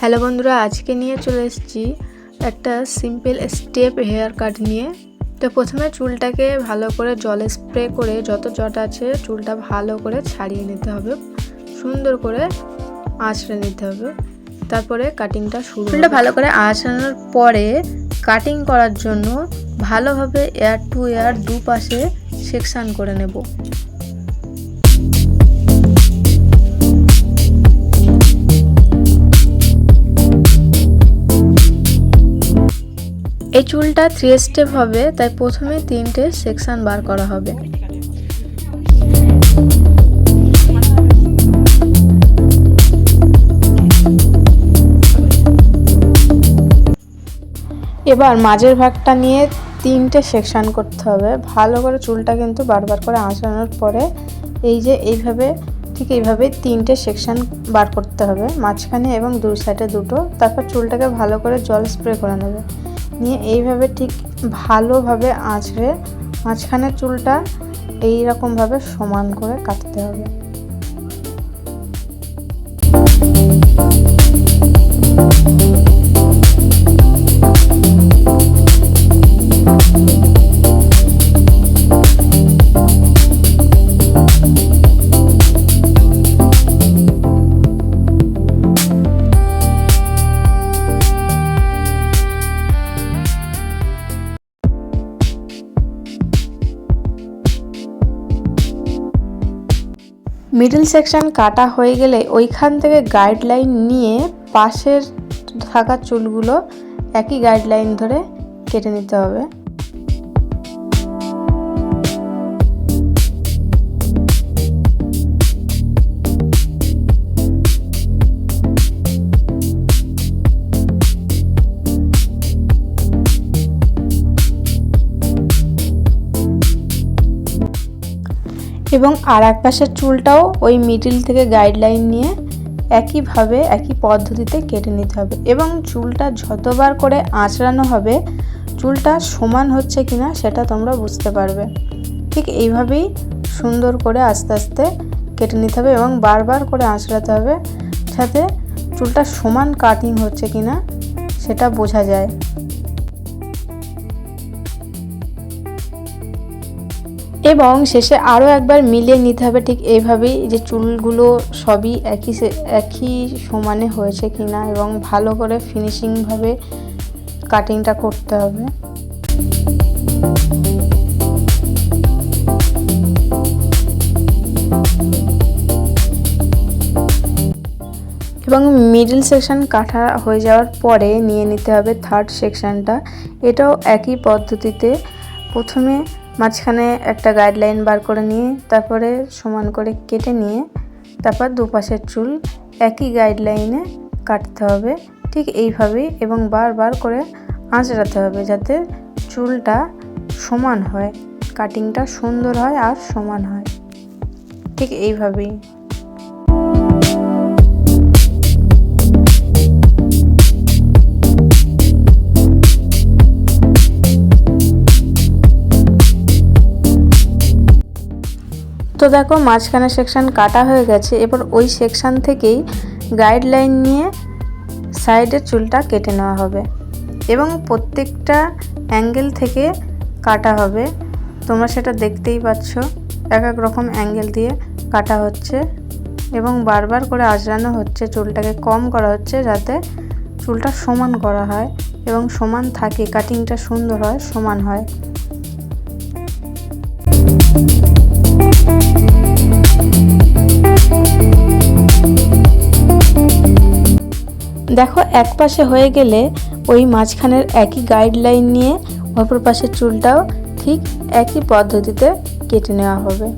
Hello বন্ধুরা আজকে নিয়ে চলে এসেছি একটা সিম্পল স্টেপ হেয়ার কাট নিয়ে। তো প্রথমে চুলটাকে ভালো করে জলে স্প্রে করে যত জট আছে চুলটা ভালো করে ছাড়িয়ে নিতে হবে। সুন্দর করে আঁচড়ে নিতে হবে। তারপরে কাটিংটা শুরু চুলটা ভালো করে আঁচড়ানোর পরে কাটিং করার জন্য ভালোভাবে এয়ার টু এয়ার দুপাশে সেকশান করে নেব। এই চুলটা থ্রি স্টেপ হবে, তাই প্রথমে তিনটে সেকশন বার করা হবে। এবার মাঝের ভাগটা নিয়ে তিনটে সেকশন করতে হবে। ভালো করে চুলটা কিন্তু বারবার করে আঁচড়ানোর পরে এই যে এইভাবে, ঠিক এইভাবে তিনটে সেকশন বার করতে হবে। মাঝখানে এবং দু সাইডে দুটো, তারপর চুলটাকে ভালো করে জল স্প্রে করে নেবে। নিয়ে এইভাবে ঠিক ভালোভাবে আঁচড়ে মাঝখানের চুলটা এইরকমভাবে সমান করে কাটতে হবে। মিডল সেকশন কাটা হয়ে গেলে ওইখান থেকে গাইডলাইন নিয়ে পাশের থাকা চুলগুলো একই গাইডলাইন ধরে কেটে নিতে হবে। এবং আর এক পাশের চুলটাও ওই মিডিল থেকে গাইডলাইন নিয়ে একইভাবে, একই পদ্ধতিতে কেটে নিতে হবে এবং চুলটা যতবার করে আঁচড়ানো হবে, চুলটা সমান হচ্ছে কিনা সেটা তোমরা বুঝতে পারবে। ঠিক এইভাবেই সুন্দর করে আস্তে আস্তে কেটে নিতে হবে এবং বারবার করে আঁচড়াতে হবে যাতে চুলটা সমান কাটিং হচ্ছে কিনা সেটা বোঝা যায়। এবং শেষে আরও একবার মিলিয়ে নিতে হবে ঠিক এইভাবেই যে চুলগুলো সবই একই একই সমানে হয়েছে কি না এবং ভালো করে ফিনিশিংভাবে কাটিংটা করতে হবে। এবং মিডল সেকশন কাটা হয়ে যাওয়ার পরে নিয়ে নিতে হবে থার্ড সেকশনটা এটাও একই পদ্ধতিতে প্রথমে মাঝখানে একটা গাইডলাইন বার করে নিয়ে, তারপরে সমান করে কেটে নিয়ে, তারপর দুপাশের চুল একই গাইডলাইনে কাটতে হবে। ঠিক এইভাবেই এবং বারবার করে আঁচড়াতে হবে যাতে চুলটা সমান হয় কাটিংটা সুন্দর হয় আর সমান হয়। ঠিক এইভাবেই। তো দেখো মাঝখানে সেকশন কাটা হয়ে গেছে, এবার ওই সেকশন থেকেই গাইডলাইন নিয়ে সাইডের চুলটা কেটে নেওয়া হবে এবং প্রত্যেকটা অ্যাঙ্গেল থেকে কাটা হবে। তোমরা সেটা দেখতেই পাচ্ছ, এক এক রকম অ্যাঙ্গেল দিয়ে কাটা হচ্ছে এবং বারবার করে আজরানো হচ্ছে চুলটাকে, কম করা হচ্ছে যাতে চুলটা সমান করা হয় এবং সমান থাকে কাটিংটা সুন্দর হয়, সমান হয়। দেখো, এক পাশে হয়ে গেলে ওই মাঝখানের একই গাইডলাইন নিয়ে অপর পাশের চুলটাও ঠিক একই পদ্ধতিতে কেটে নেওয়া হবে।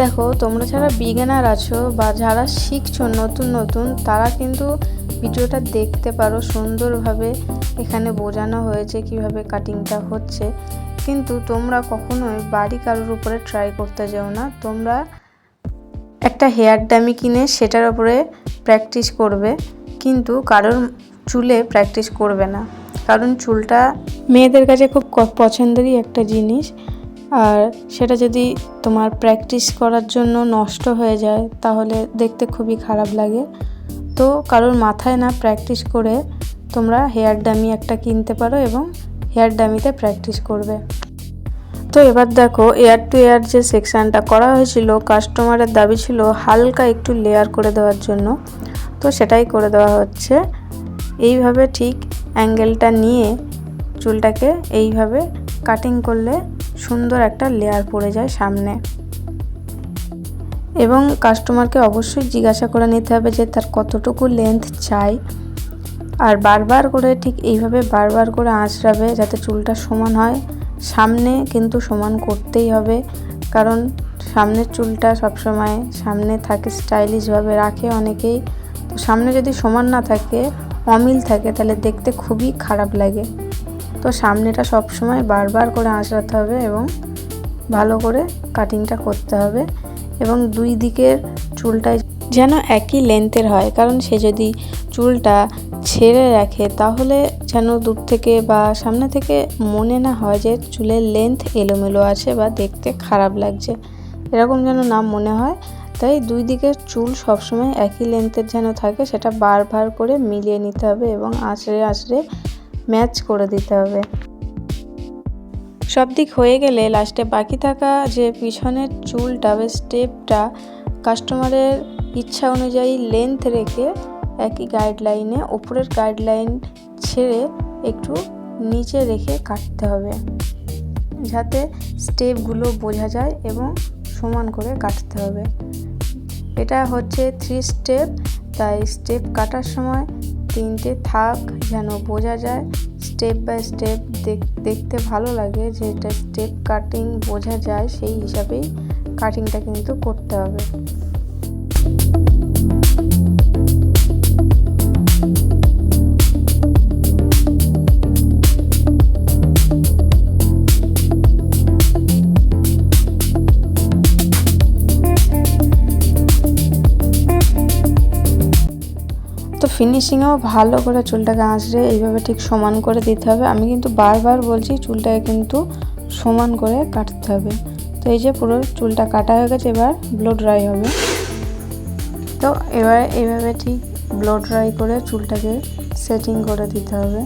দেখো, তোমরা যারা বিগেনার আছো বা যারা শিখছো নতুন নতুন, তারা কিন্তু ভিডিওটা দেখতে পারো, সুন্দরভাবে এখানে বোঝানো হয়েছে কীভাবে কাটিংটা হচ্ছে। কিন্তু তোমরা কখনোই বাড়ি কারোর উপরে ট্রাই করতে যাও না। তোমরা একটা হেয়ার ডামি কিনে সেটার উপরে প্র্যাকটিস করবে, কিন্তু কারোর চুলে প্র্যাকটিস করবে না। কারণ চুলটা মেয়েদের কাছে খুব পছন্দেরই একটা জিনিস। আর সেটা যদি তোমার প্র্যাকটিস করার জন্য নষ্ট হয়ে যায়, তাহলে দেখতে খুবই খারাপ লাগে। তো কারোর মাথায় না প্র্যাকটিস করে তোমরা হেয়ার ডামি একটা কিনতে পারো এবং হেয়ার ডামিতে প্র্যাকটিস করবে। তো এবার দেখো এয়ার টু এয়ার যে সেকশানটা করা হয়েছিল, কাস্টমারের দাবি ছিল হালকা একটু লেয়ার করে দেওয়ার জন্য। তো সেটাই করে দেওয়া হচ্ছে। এইভাবে ঠিক অ্যাঙ্গেলটা নিয়ে চুলটাকে এইভাবে কাটিং করলে সুন্দর একটা লেয়ার পড়ে যায় সামনে। এবং কাস্টমারকে অবশ্যই জিজ্ঞাসা করে নিতে হবে যে তার কতটুকু লেন্থ চাই। আর বারবার করে ঠিক এইভাবে বারবার করে আঁচড়াবে যাতে চুলটা সমান হয়। সামনে কিন্তু সমান করতেই হবে। কারণ সামনের চুলটা সবসময় সামনে থাকে স্টাইলিশভাবে রাখে অনেকেই। তো সামনে যদি সমান না থাকে, অমিল থাকে, তাহলে দেখতে খুবই খারাপ লাগে। তো সামনেটা সবসময় বারবার করে আঁচড়াতে হবে এবং ভালো করে কাটিংটা করতে হবে এবং দুই দিকের চুলটাই যেন একই লেন্থের হয়। কারণ সে যদি চুলটা ছেড়ে রাখে, তাহলে যেন দূর থেকে বা সামনে থেকে মনে না হয় যে চুলের লেন্থ এলোমেলো আছে বা দেখতে খারাপ লাগছে। এরকম যেন না মনে হয়। তাই দুই দিকের চুল সবসময় একই লেন্থের যেন থাকে, সেটা বারবার করে মিলিয়ে নিতে হবে এবং আঁচড়ে আঁচড়ে ম্যাচ করে দিতে হবে। সব দিক হয়ে গেলে লাস্টে বাকি থাকা যে পিছনের চুলটা বা স্টেপটা কাস্টমারের ইচ্ছা অনুযায়ী লেন্থ রেখে একই গাইডলাইনে ওপরের গাইডলাইন ছেড়ে একটু নিচে রেখে কাটতে হবে, যাতে স্টেপগুলো বোঝা যায় এবং সমান করে কাটতে হবে। এটা হচ্ছে থ্রি স্টেপ তাই স্টেপ কাটার সময় তিনটে থাক যেন বোঝা যায়। স্টেপ বাই স্টেপ দেখতে ভালো লাগে যে এটা স্টেপ কাটিং বোঝা যায়, সেই হিসাবেই কাটিংটা কিন্তু করতে হবে। ফিনিশিংয়েও ভালো করে চুলটাকে আঁচড়ে এইভাবে ঠিক সমান করে দিতে হবে। আমি কিন্তু বারবার বলছি, চুলটাকে কিন্তু সমান করে কাটতে হবে। তো এই যে পুরো চুলটা কাটা হয়ে গেছে, এবার ব্লো ড্রাই হবে। তো এবার এইভাবে ঠিক ব্লো ড্রাই করে চুলটাকে সেটিং করে দিতে হবে।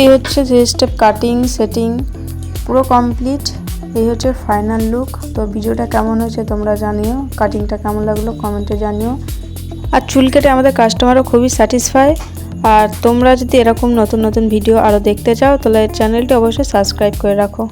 এই হচ্ছে যে স্টেপ কাটিং সেটিং পুরো কমপ্লিট এই হচ্ছে ফাইনাল লুক তো ভিডিওটা কেমন হয়েছে তোমরা জানিও। কাটিংটা কেমন লাগল কমেন্টে জানিও। আর চুল কেটে আমাদের কাস্টমারও খুবই স্যাটিসফাই আর তোমরা যদি এরকম নতুন নতুন ভিডিও আরও দেখতে চাও, তাহলে চ্যানেলটি অবশ্যই সাবস্ক্রাইব করে রাখো।